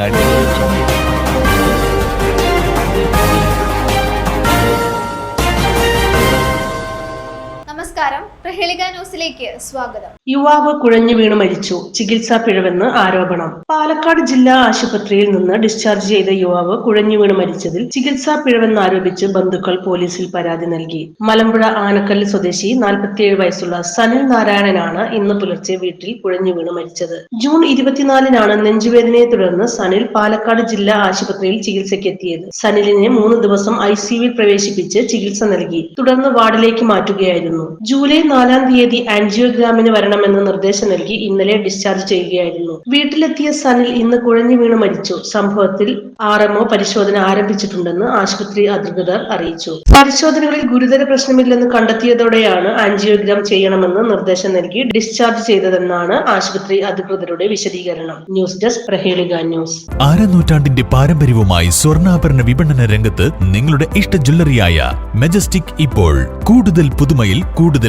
来自于 നമസ്കാരം. പ്രഹേളിക ന്യൂസിലേക്ക് സ്വാഗതം. യുവാവ് കുഴഞ്ഞു വീണ് മരിച്ചു. ചികിത്സാ പിഴവെന്ന് ആരോപണം. പാലക്കാട് ജില്ലാ ആശുപത്രിയിൽ നിന്ന് ഡിസ്ചാർജ് ചെയ്ത യുവാവ് കുഴഞ്ഞു വീണ് മരിച്ചതിൽ ചികിത്സാ പിഴവെന്നാരോപിച്ച് ബന്ധുക്കൾ പോലീസിൽ പരാതി നൽകി. മലമ്പുഴ ആനക്കല്ല് സ്വദേശി നാൽപ്പത്തിയേഴ് വയസ്സുള്ള സനിൽ നാരായണനാണ് ഇന്ന് പുലർച്ചെ വീട്ടിൽ കുഴഞ്ഞു വീണ് മരിച്ചത്. ജൂൺ ഇരുപത്തിനാലിനാണ് നെഞ്ചുവേദനയെ തുടർന്ന് സനിൽ പാലക്കാട് ജില്ലാ ആശുപത്രിയിൽ ചികിത്സയ്ക്ക് എത്തിയത് സനിലിനെ മൂന്ന് ദിവസം ഐ സിയുവിൽ പ്രവേശിപ്പിച്ച് ചികിത്സ നൽകി. തുടർന്ന് വാർഡിലേക്ക് മാറ്റുകയായിരുന്നു. ജൂലൈ നാലാം തീയതി ആൻജിയോഗ്രാമിന് വരണമെന്ന് നിർദ്ദേശം നൽകി ഇന്നലെ ഡിസ്ചാർജ് ചെയ്യുകയായിരുന്നു. വീട്ടിലെത്തിയ സനിൽ ഇന്ന് കുഴഞ്ഞു വീണ് മരിച്ചു. സംഭവത്തിൽ ആർ പരിശോധന ആരംഭിച്ചിട്ടുണ്ടെന്ന് ആശുപത്രി അധികൃതർ അറിയിച്ചു. പരിശോധനകളിൽ ഗുരുതര പ്രശ്നമില്ലെന്ന് കണ്ടെത്തിയതോടെയാണ് ആൻജിയോഗ്രാം ചെയ്യണമെന്ന് നിർദ്ദേശം നൽകി ഡിസ്ചാർജ് ചെയ്തതെന്നാണ് ആശുപത്രി അധികൃതരുടെ വിശദീകരണം. News desk Prahelika news. അരനൂറ്റാണ്ടിന്റെ പാരമ്പര്യവുമായി സ്വർണാഭരണ വിപണന രംഗത്ത് നിങ്ങളുടെ ഇഷ്ട ജ്വല്ലറിയായ മെജസ്റ്റിക് ഇപ്പോൾ. കൂടുതൽ പുതുമയിൽ കൂടുതൽ